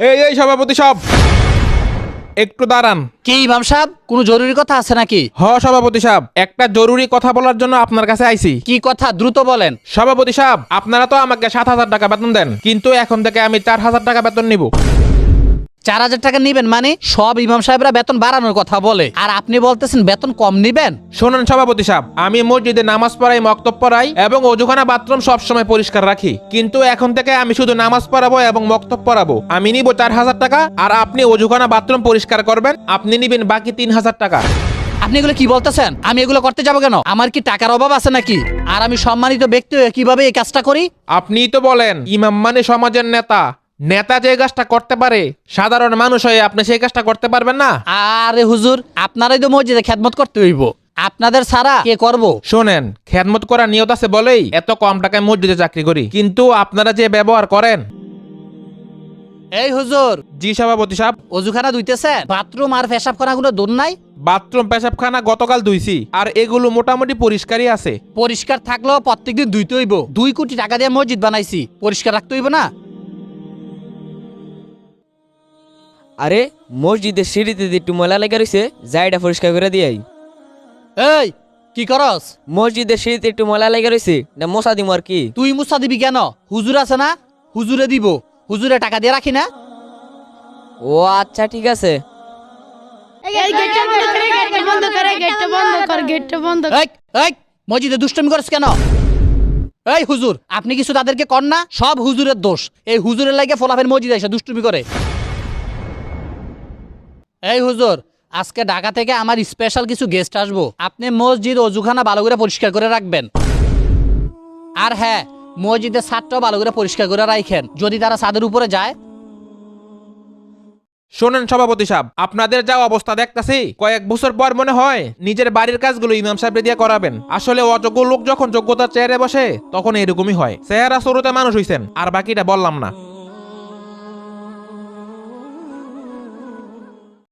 এই এই সভাপতি সব। একটু দাঁড়ান। কি ইমাম সাহেব? কোনো জরুরি কথা আছে নাকি? হ সভাপতি সাহেব। একটা জরুরি কথা বলার জন্য আপনার কাছে আইছি। কি কথা? দ্রুত বলেন। সভাপতি সাহেব আপনারা তো আমাকে সাত হাজার টাকা বেতন দেন। কিন্তু এখন থেকে আমি চার হাজার টাকা বেতন নিব। চার হাজার টাকা নিবেন মানে সব ইমাম সাহেবরা বেতন বাড়ানোর কথা বলে। আর আপনি বলতেছেন বেতন কম নিবেন? শোনেন সভাপতি সাহেব আমি মসজিদে নামাজ পড়াই মক্তব পড়াই এবং অজুখানা বাথরুম সবসময় পরিষ্কার রাখি। কিন্তু এখন থেকে আমি শুধু নামাজ পড়াবো এবং মক্তব পড়াবো। আমি নিব চার হাজার টাকা আর আপনি অজুখানা বাথরুম পরিষ্কার করবেন আপনি নিবেন বাকি তিন হাজার টাকা। আপনি এগুলো কি বলতেছেন? আমি এগুলো করতে যাব কেন? আমার কি টাকার অভাব আছে নাকি? আর আমি সম্মানিত ব্যক্তি কীভাবে এই কাজটা করি? আপনিই তো বলেন ইমাম মানে সমাজের নেতা। নেতা যে কাজটা করতে পারে সাধারণ মানুষ হয়ে আপনি সেই কাজটা করতে পারবেন না? আরে হুজুর আপনারাই তো মসজিদে খেদমত করতে হইব। আপনাদের ছাড়া কে করব? শোনেন খেদমত করার নিয়ত আছে বলেই এত কম টাকায় মসজিদে চাকরি করি। কিন্তু আপনারা যে ব্যবহার করেন এই হুজুর জি সভাপতি সাহেব। অজুখানা ধুইতেছে বাথরুম আর পেশাবখানাগুলো দূর নাই? বাথরুম পেশাবখানা গতকাল ধুইছি আর এগুলো মোটামুটি পরিষ্কারই আছে। পরিষ্কার থাকলেও প্রত্যেকদিন ধুইতে হইব। দুই কোটি টাকা দিয়ে মসজিদ বানাইছি পরিষ্কার রাখতে হইব না? আরে মসজিদের সিঁড়িতে যে একটু ময়লা লেগে রয়েছে যাইটা পরিষ্কার করে দিয়াই এই কি করস? মসজিদের সিঁড়িতে একটু ময়লা লেগে রয়েছে না মশা দিম আর কি? তুই মুসা দিবি কেন? হুজুর আছে না? হুজুরে দিব। হুজুরে টাকা দিয়ে রাখি না? ও আচ্ছা ঠিক আছে। এই গেটটা বন্ধ করে গেটটা বন্ধ করে গেটটা বন্ধ কর গেটটা বন্ধ কর। এই এই মসজিদে দুষ্টমি করছ কেন? এই হুজুর আপনি কিছু তাদেরকে কর না? সব হুজুরের দোষ। এই হুজুরের লাগে ফলাফের মসজিদে এসে দুষ্টুমি করে। এই হুজুর, আজকে ঢাকা থেকে আমার স্পেশাল কিছু গেস্ট আসব। আপনি মসজিদ অজুখানা ভালো করে পরিষ্কার করে রাখবেন। আর হ্যাঁ মসজিদের ছাদটাও ভালো করে পরিষ্কার করে রাখেন। যদি তারা ছাদের উপরে যায়। শোনেন সভাপতি সাহেব, আপনাদের যা অবস্থা দেখতাছি, কয়েক বছর পর মনে হয় নিজের বাড়ির কাজগুলো ইমাম সাহেব দিয়ে করাবেন। আসলে অযোগ্য লোক যখন যোগ্যতার চেয়ারে বসে, তখন এরকমই হয়। চেহারা শুরুতে মানুষ হইছেন, আর বাকিটা বললাম না।